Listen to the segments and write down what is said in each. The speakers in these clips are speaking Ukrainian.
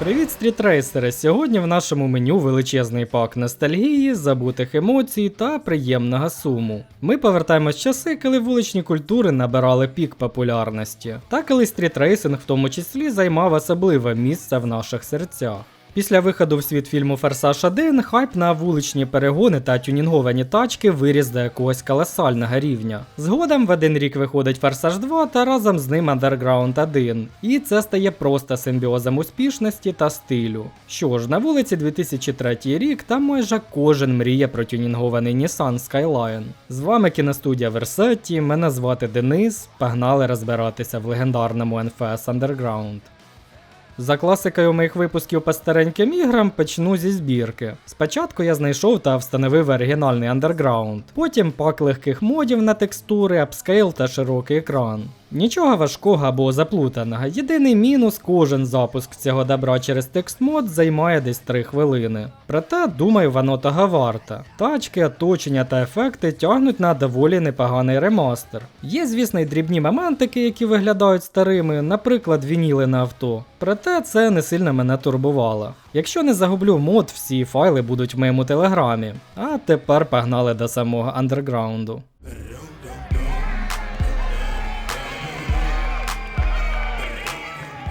Привіт, стрітрейсери! Сьогодні в нашому меню величезний пак ностальгії, забутих емоцій та приємного суму. Ми повертаємось в часи, коли вуличні культури набирали пік популярності, та коли стрітрейсинг в тому числі займав особливе місце в наших серцях. Після виходу в світ фільму Форсаж 1 хайп на вуличні перегони та тюнінговані тачки виріс до якогось колосального рівня. Згодом в один рік виходить Форсаж 2 та разом з ним Underground 1. І це стає просто симбіозом успішності та стилю. Що ж, на вулиці 2003 рік там майже кожен мріє про тюнінгований Nissan Skyline. З вами кіностудія Versetti, мене звати Денис. Погнали розбиратися в легендарному NFS Underground. За класикою моїх випусків по стареньким іграм почну зі збірки. Спочатку я знайшов та встановив оригінальний андерграунд, потім пак легких модів на текстури, апскейл та широкий екран. Нічого важкого або заплутаного. Єдиний мінус кожен запуск цього добра через текстмод займає десь 3 хвилини. Проте, думаю, воно того варте. Тачки, оточення та ефекти тягнуть на доволі непоганий ремастер. Є, звісно, й дрібні моментики, які виглядають старими, наприклад, вініли на авто. Проте це не сильно мене турбувало. Якщо не загублю мод, всі файли будуть в моєму телеграмі. А тепер погнали до самого андерграунду.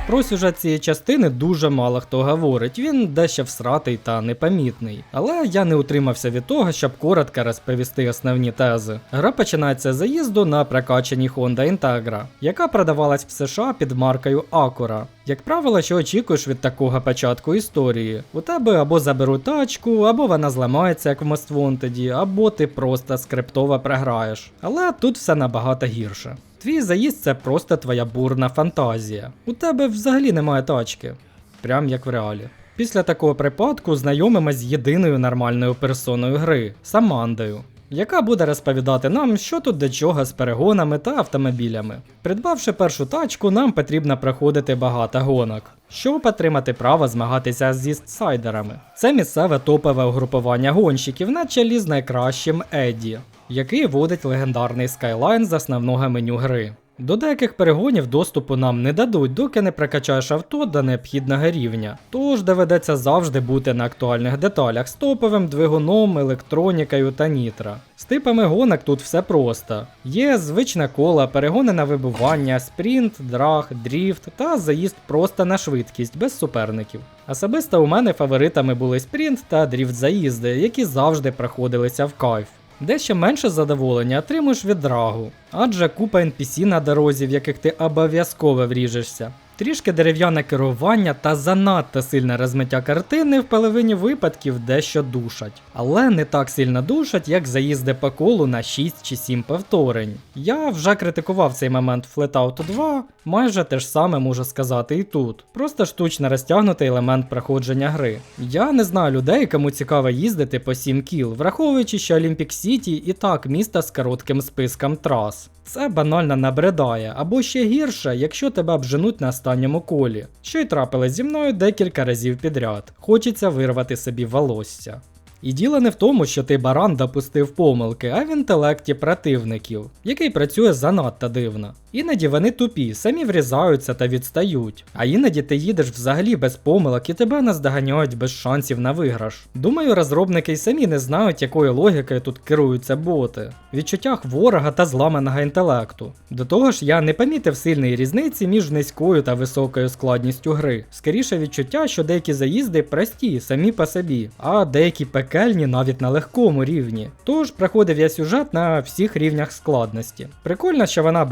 Про сюжет цієї частини дуже мало хто говорить, він дещо всратий та непомітний. Але я не утримався від того, щоб коротко розповісти основні тези. Гра починається з заїзду на прокачаній Honda Integra, яка продавалась в США під маркою Acura. Як правило, що очікуєш від такого початку історії? У тебе або заберуть тачку, або вона зламається, як в Most Wanted, або ти просто скриптово програєш. Але тут все набагато гірше. Твій заїзд це просто твоя бурна фантазія. У тебе взагалі немає тачки. Прям як в реалі. Після такого припадку знайомимось з єдиною нормальною персоною гри Самандою, яка буде розповідати нам, що тут до чого з перегонами та автомобілями. Придбавши першу тачку, нам потрібно проходити багато гонок, щоб отримати право змагатися з істсайдерами. Це місцеве топове угрупування гонщиків на чолі з найкращим Еді, який водить легендарний скайлайн з основного меню гри. До деяких перегонів доступу нам не дадуть, доки не прокачаєш авто до необхідного рівня. Тож доведеться завжди бути на актуальних деталях з топовим двигуном, електронікою та нітро. З типами гонок тут все просто. Є звичне коло, перегони на вибування, спринт, драг, дріфт та заїзд просто на швидкість без суперників. Особисто у мене фаворитами були спринт та дріфт заїзди, які завжди проходилися в кайф. Дещо менше задоволення отримуєш від драгу, адже купа NPC на дорозі, в яких ти обов'язково вріжешся. Трішки дерев'яне керування та занадто сильне розмиття картини в половині випадків дещо душать. Але не так сильно душать, як заїзди по колу на 6 чи 7 повторень. Я вже критикував цей момент в Flatout 2, майже те ж саме можу сказати і тут. Просто штучно розтягнутий елемент проходження гри. Я не знаю людей, кому цікаво їздити по 7 кіл, враховуючи, що Olympic City і так місто з коротким списком трас. Це банально набридає, або ще гірше, якщо тебе обженуть на останньому колі, що й трапилось зі мною декілька разів підряд. Хочеться вирвати собі волосся. І діло не в тому, що ти баран допустив помилки, а в інтелекті противників, який працює занадто дивно. Іноді вони тупі, самі врізаються та відстають, а іноді ти їдеш взагалі без помилок і тебе наздоганяють без шансів на виграш. Думаю, розробники й самі не знають, якою логікою тут керуються боти, відчуттях ворога та зламаного інтелекту. До того ж, я не помітив сильної різниці між низькою та високою складністю гри. Скоріше відчуття, що деякі заїзди прості самі по собі, а деякі пекельні навіть на легкому рівні. Тож проходив я сюжет на всіх рівнях складності. Прикольно, що вона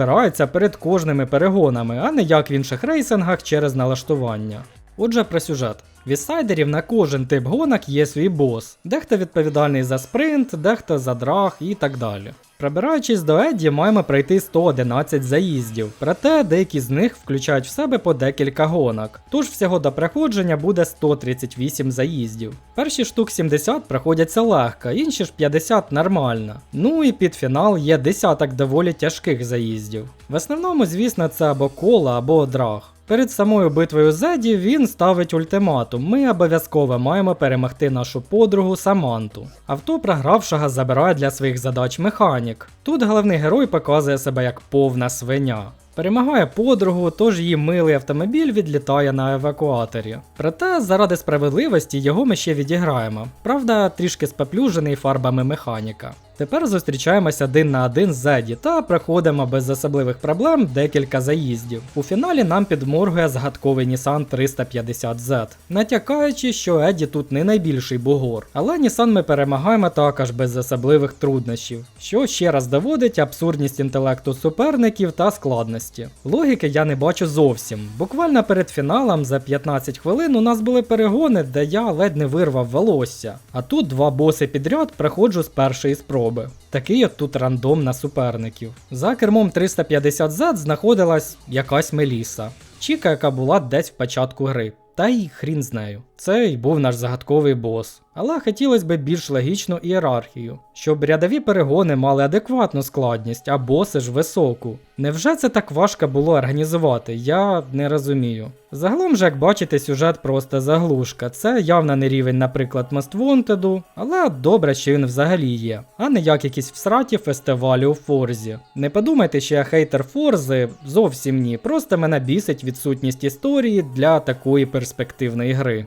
перед кожними перегонами, а не як в інших рейсингах через налаштування. Отже, про сюжет. В інсайдерів на кожен тип гонок є свій бос. Дехто відповідальний за спринт, дехто за драг і так далі. Пробираючись до Еді, маємо пройти 111 заїздів, проте деякі з них включають в себе по декілька гонок. Тож всього до проходження буде 138 заїздів. Перші штук 70 проходяться легко, інші ж 50 нормально. Ну і під фінал є десяток доволі тяжких заїздів. В основному, звісно, це або кола, або драг. Перед самою битвою Зеді він ставить ультиматум. Ми обов'язково маємо перемогти нашу подругу Саманту. Авто програвшого забирає для своїх задач механік. Тут головний герой показує себе як повна свиня. Перемагає подругу, тож її милий автомобіль відлітає на евакуаторі. Проте, заради справедливості, його ми ще відіграємо. Правда, трішки споплюжений фарбами механіка. Тепер зустрічаємося один на один з Зеді та проходимо без особливих проблем декілька заїздів. У фіналі нам підморгує згадковий Nissan 350Z, натякаючи, що Еді тут не найбільший бугор. Але Nissan ми перемагаємо також без особливих труднощів, що ще раз доводить абсурдність інтелекту суперників та складності. Логіки я не бачу зовсім. Буквально перед фіналом за 15 хвилин у нас були перегони, де я ледь не вирвав волосся. А тут два боси підряд проходжу з першої спроби. Такий от тут рандом на суперників. За кермом 350 зад знаходилась якась Меліса. Чіка, яка була десь в початку гри. Та й хрін з нею. Це й був наш загадковий бос. Але хотілося б більш логічну ієрархію, щоб рядові перегони мали адекватну складність, а боси ж високу. Невже це так важко було організувати? Я не розумію. Загалом же, як бачите, сюжет просто заглушка. Це явно не рівень, наприклад, Most Wanted, але добре, що він взагалі є, а не як якісь всраті фестивалі у Форзі. Не подумайте, що я хейтер Форзи, зовсім ні. Просто мене бісить відсутність історії для такої перспективної гри.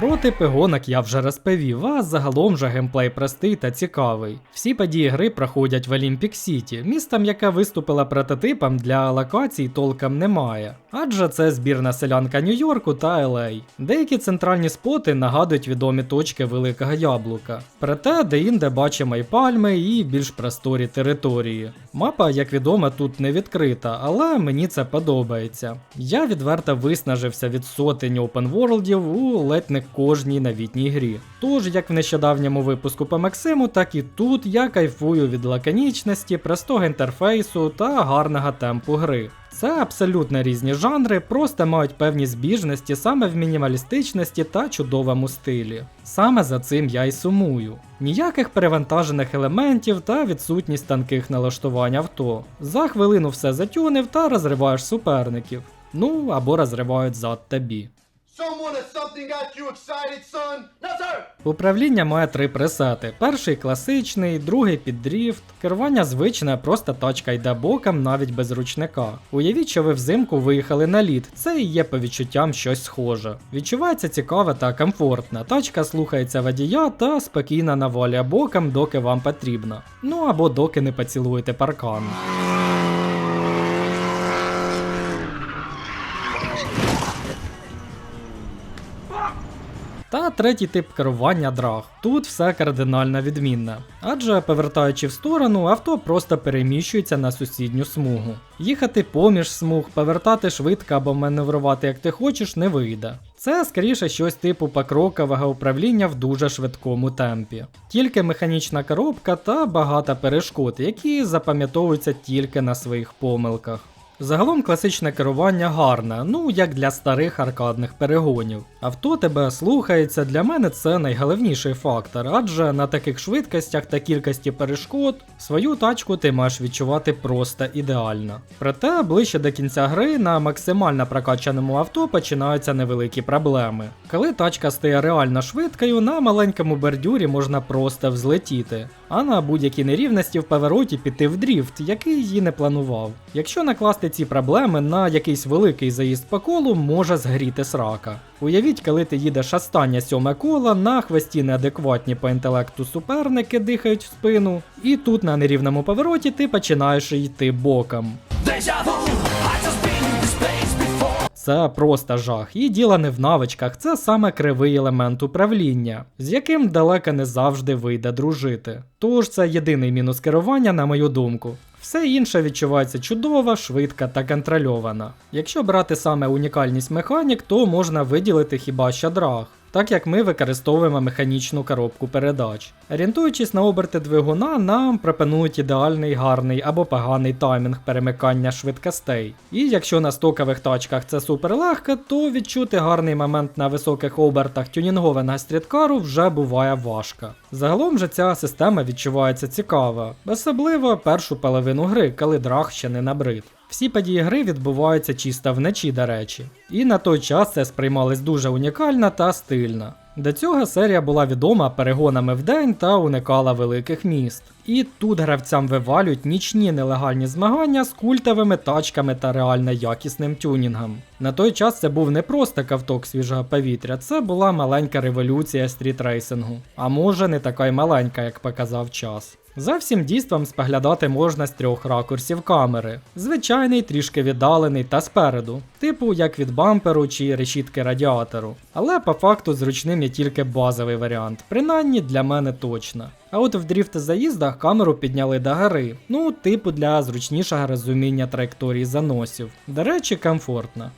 Про типи гонок я вже розповів, а загалом же геймплей простий та цікавий. Всі події гри проходять в Olympic City, містом, яке виступила прототипом для локацій толком немає. Адже це збірна селянка Нью-Йорку та LA. Деякі центральні споти нагадують відомі точки Великого Яблука. Проте де-інде бачимо і пальми, і більш просторі території. Мапа, як відомо, тут не відкрита, але мені це подобається. Я відверто виснажився від сотень опенворлдів у ледь не кожній новітній грі. Тож, як в нещодавньому випуску по Максиму, так і тут я кайфую від лаконічності, простого інтерфейсу та гарного темпу гри. Це абсолютно різні жанри, просто мають певні збіжності саме в мінімалістичності та чудовому стилі. Саме за цим я й сумую. Ніяких перевантажених елементів та відсутність тонких налаштувань авто. За хвилину все затюнив та розриваєш суперників. Ну або розривають зад тобі. Someone or something! Управління має три пресети: перший класичний, другий під дріфт, керування звичне, просто тачка йде боком навіть без ручника. Уявіть, що ви взимку виїхали на лід, це і є по відчуттям щось схоже. Відчувається цікаве та комфортно. Тачка слухається водія та спокійно навалює боком, доки вам потрібно. Ну або доки не поцілуєте паркан. Та третій тип керування драг. Тут все кардинально відмінне. Адже повертаючи в сторону, авто просто переміщується на сусідню смугу. Їхати поміж смуг, повертати швидко або маневрувати як ти хочеш, не вийде. Це скоріше щось типу покрокового управління в дуже швидкому темпі. Тільки механічна коробка та багато перешкод, які запам'ятовуються тільки на своїх помилках. Загалом класичне керування гарне, ну як для старих аркадних перегонів. Авто тебе слухається, для мене це найголовніший фактор, адже на таких швидкостях та кількості перешкод свою тачку ти маєш відчувати просто ідеально. Проте ближче до кінця гри на максимально прокачаному авто починаються невеликі проблеми. Коли тачка стає реально швидкою, на маленькому бордюрі можна просто взлетіти, а на будь-якій нерівності в повороті піти в дріфт, який її не планував. Якщо накласти ці проблеми на якийсь великий заїзд по колу, може згріти срака. Уявіть, коли ти їдеш останнє сьоме коло, на хвості неадекватні по інтелекту суперники дихають в спину, і тут на нерівному повороті ти починаєш йти боком. Це просто жах, і діло не в навичках, це саме кривий елемент управління, з яким далеко не завжди вийде дружити. Тож це єдиний мінус керування, на мою думку. Все інше відчувається чудово, швидко та контрольовано. Якщо брати саме унікальність механік, то можна виділити хіба що драг. Так як ми використовуємо механічну коробку передач. Орієнтуючись на оберти двигуна, нам пропонують ідеальний гарний або поганий таймінг перемикання швидкостей. І якщо на стокових тачках це супер легко, то відчути гарний момент на високих обертах тюнінгованого стріткару вже буває важко. Загалом же ця система відчувається цікаво, особливо першу половину гри, коли драг ще не набрид. Всі події гри відбуваються чисто вночі, до речі. І на той час це сприймалось дуже унікально та стильно. До цього серія була відома перегонами в день та уникала великих міст. І тут гравцям вивалюють нічні нелегальні змагання з культовими тачками та реально якісним тюнінгом. На той час це був не просто ковток свіжого повітря, це була маленька революція стрітрейсингу. А може не така й маленька, як показав час. За всім дійством споглядати можна з трьох ракурсів камери: звичайний, трішки віддалений та спереду, типу як від бамперу чи решітки радіатору. Але по факту зручним є тільки базовий варіант, принаймні для мене точно. А от в дріфт заїздах камеру підняли до гори, ну, типу для зручнішого розуміння траєкторії заносів. До речі, комфортно.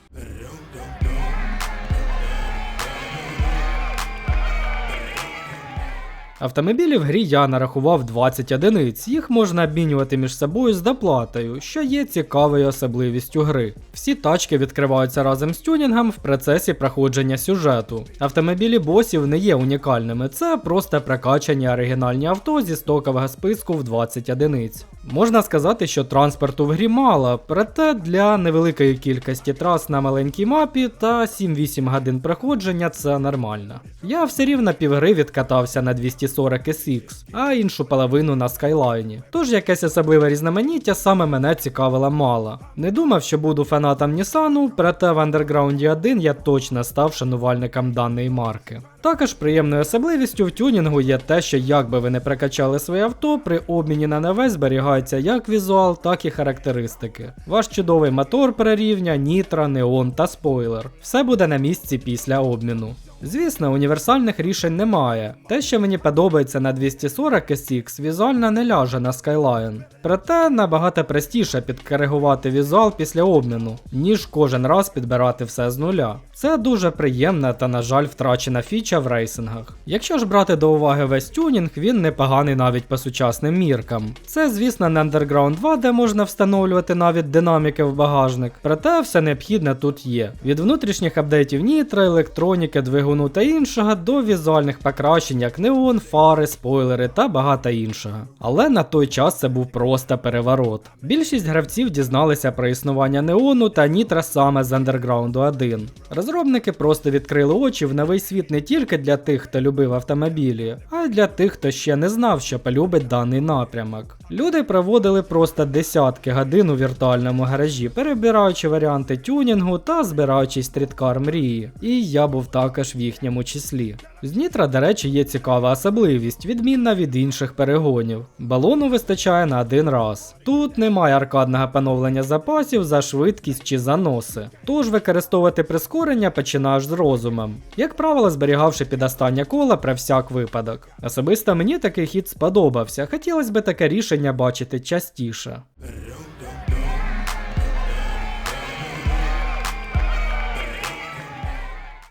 Автомобілі в грі я нарахував 20 одиниць, їх можна обмінювати між собою з доплатою, що є цікавою особливістю гри. Всі тачки відкриваються разом з тюнінгом в процесі проходження сюжету. Автомобілі босів не є унікальними, це просто прокачані оригінальні авто зі стокового списку в 20 одиниць. Можна сказати, що транспорту в грі мало, проте для невеликої кількості трас на маленькій мапі та 7-8 годин проходження це нормально. Я все рівно півгри відкатався на 200 40SX, а іншу половину на Skyline. Тож якесь особливе різноманіття саме мене цікавило мало. Не думав, що буду фанатом Нісану, проте в Underground 1 я точно став шанувальником даної марки. Також приємною особливістю в тюнінгу є те, що як би ви не прокачали своє авто, при обміні на нове зберігається як візуал, так і характеристики. Ваш чудовий мотор перерівня, нітро, неон та спойлер. Все буде на місці після обміну. Звісно, універсальних рішень немає. Те, що мені подобається на 240 SX, візуально не ляже на Skyline. Проте набагато простіше підкоригувати візуал після обміну, ніж кожен раз підбирати все з нуля. Це дуже приємна та, на жаль, втрачена фіча в рейсингах. Якщо ж брати до уваги весь тюнінг, він непоганий навіть по сучасним міркам. Це, звісно, не Underground 2, де можна встановлювати навіть динаміки в багажник, проте все необхідне тут є. Від внутрішніх апдейтів нітро, електроніки, двигуну та іншого до візуальних покращень, як неон, фари, спойлери та багато іншого. Але на той час це був просто переворот. Більшість гравців дізналися про існування неону та нітра саме з Underground 1. Розробники просто відкрили очі в новий світ не тільки для тих, хто любив автомобілі, а й для тих, хто ще не знав, що полюбить даний напрямок. Люди проводили просто десятки годин у віртуальному гаражі, перебираючи варіанти тюнінгу та збираючи стріткар мрії. І я був також в їхньому числі. З Нітра, до речі, є цікава особливість, відмінна від інших перегонів. Балону вистачає на один раз. Тут немає аркадного поновлення запасів за швидкість чи заноси. Тож використовувати прискорення починаєш з розумом. Як правило, зберігавши під останнє коло про всяк випадок. Особисто мені такий хід сподобався, хотілося б таке рішення бачити частіше.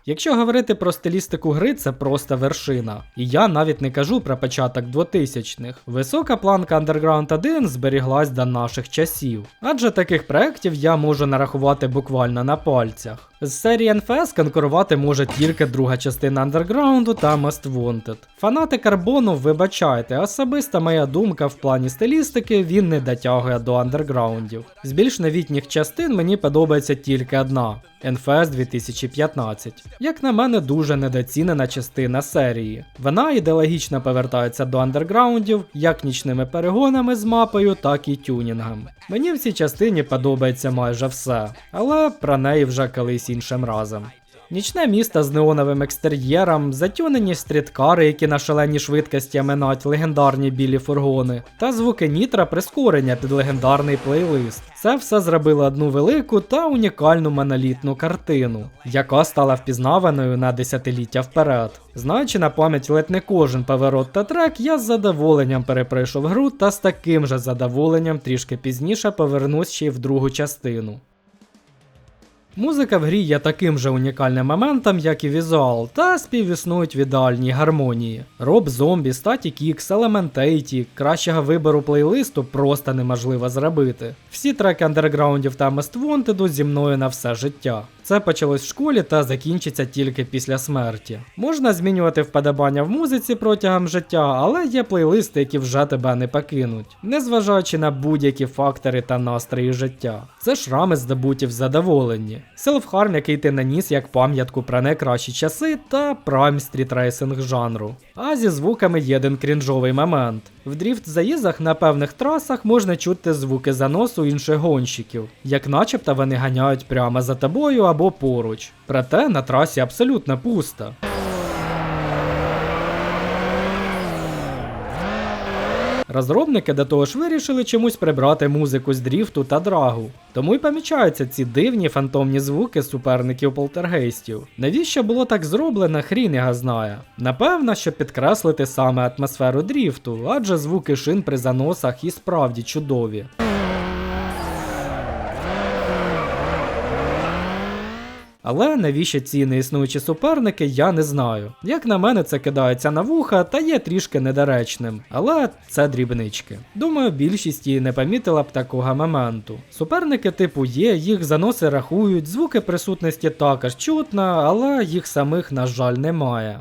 Якщо говорити про стилістику гри, це просто вершина. І я навіть не кажу про початок 2000-х. Висока планка Underground 1 зберіглась до наших часів. Адже таких проєктів я можу нарахувати буквально на пальцях. З серії NFS конкурувати може тільки друга частина Underground та Most Wanted. Фанати карбону, вибачайте, особиста моя думка в плані стилістики він не дотягує до андерграундів. З більш новітніх частин мені подобається тільки одна. NFS 2015. Як на мене, дуже недоцінена частина серії. Вона ідеологічно повертається до андерграундів як нічними перегонами з мапою, так і тюнінгом. Мені в цій частині подобається майже все, але про неї вже колись іншим разом. Нічне місто з неоновим екстер'єром, затюнені стріткари, які на шаленій швидкості минають легендарні білі фургони, та звуки нітра прискорення під легендарний плейлист. Це все зробило одну велику та унікальну монолітну картину, яка стала впізнаваною на десятиліття вперед. Знаючи на пам'ять ледь не кожен поворот та трек, я з задоволенням переприйшов гру та з таким же задоволенням трішки пізніше повернусь ще й в другу частину. Музика в грі є таким же унікальним моментом, як і візуал, та співіснують в ідеальній гармонії. Роб зомбі, Static X, Elementate, кращого вибору плейлисту просто неможливо зробити. Всі треки андерграундів та Most Wanted зі мною на все життя. Це почалось в школі та закінчиться тільки після смерті. Можна змінювати вподобання в музиці протягом життя, але є плейлисти, які вже тебе не покинуть, незважаючи на будь-які фактори та настрої життя. Це шрами здобуті в задоволенні, селфхарм, який ти наніс як пам'ятку про найкращі часи, та прайм стрітрейсинг жанру. А зі звуками є один крінжовий момент. В дріфт заїздах на певних трасах можна чути звуки заносу інших гонщиків, як начебто вони ганяють прямо за тобою або поруч. Проте на трасі абсолютно пусто. Розробники до того ж вирішили чомусь прибрати музику з дріфту та драгу. Тому й помічаються ці дивні фантомні звуки суперників полтергейстів. Навіщо було так зроблено, хрін його знає. Напевно, щоб підкреслити саме атмосферу дріфту, адже звуки шин при заносах і справді чудові. Але навіщо ці неіснуючі суперники, я не знаю. Як на мене, це кидається на вуха та є трішки недоречним, але це дрібнички. Думаю, більшість її не помітила б такого моменту. Суперники типу є, їх заноси рахують, звуки присутності також чутно, але їх самих, на жаль, немає.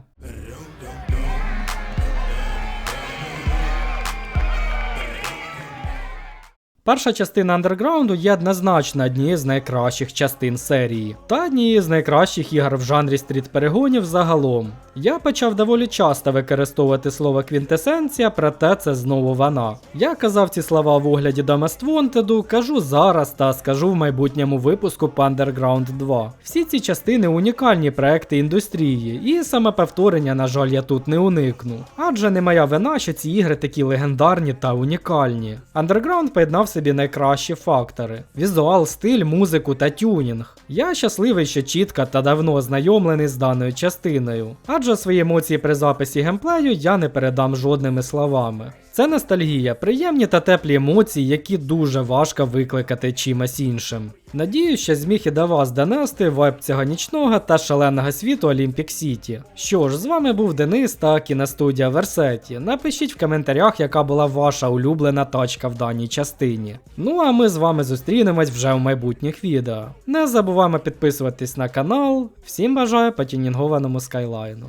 Перша частина андерграунду є однозначно однією з найкращих частин серії, та однією з найкращих ігор в жанрі стріт-перегонів загалом. Я почав доволі часто використовувати слово квінтесенція, проте це знову вона. Я казав ці слова в огляді до Most Wanted, кажу зараз та скажу в майбутньому випуску по Underground 2. Всі ці частини унікальні проекти індустрії, і саме повторення, на жаль, я тут не уникну. Адже не моя вина, що ці ігри такі легендарні та унікальні. Underground поєднав в собі найкращі фактори: візуал, стиль, музику та тюнінг. Я щасливий, що чітко та давно ознайомлений з даною частиною, адже свої емоції при записі геймплею я не передам жодними словами. Це ностальгія, приємні та теплі емоції, які дуже важко викликати чимось іншим. Надію, що зміг і до вас донести вайб цього нічного та шаленого світу Olympic City. Що ж, з вами був Денис та кіностудія Версеті. Напишіть в коментарях, яка була ваша улюблена тачка в даній частині. Ну а ми з вами зустрінемось вже в майбутніх відео. Не забуваємо підписуватись на канал. Всім бажаю потюнінгованому скайлайну.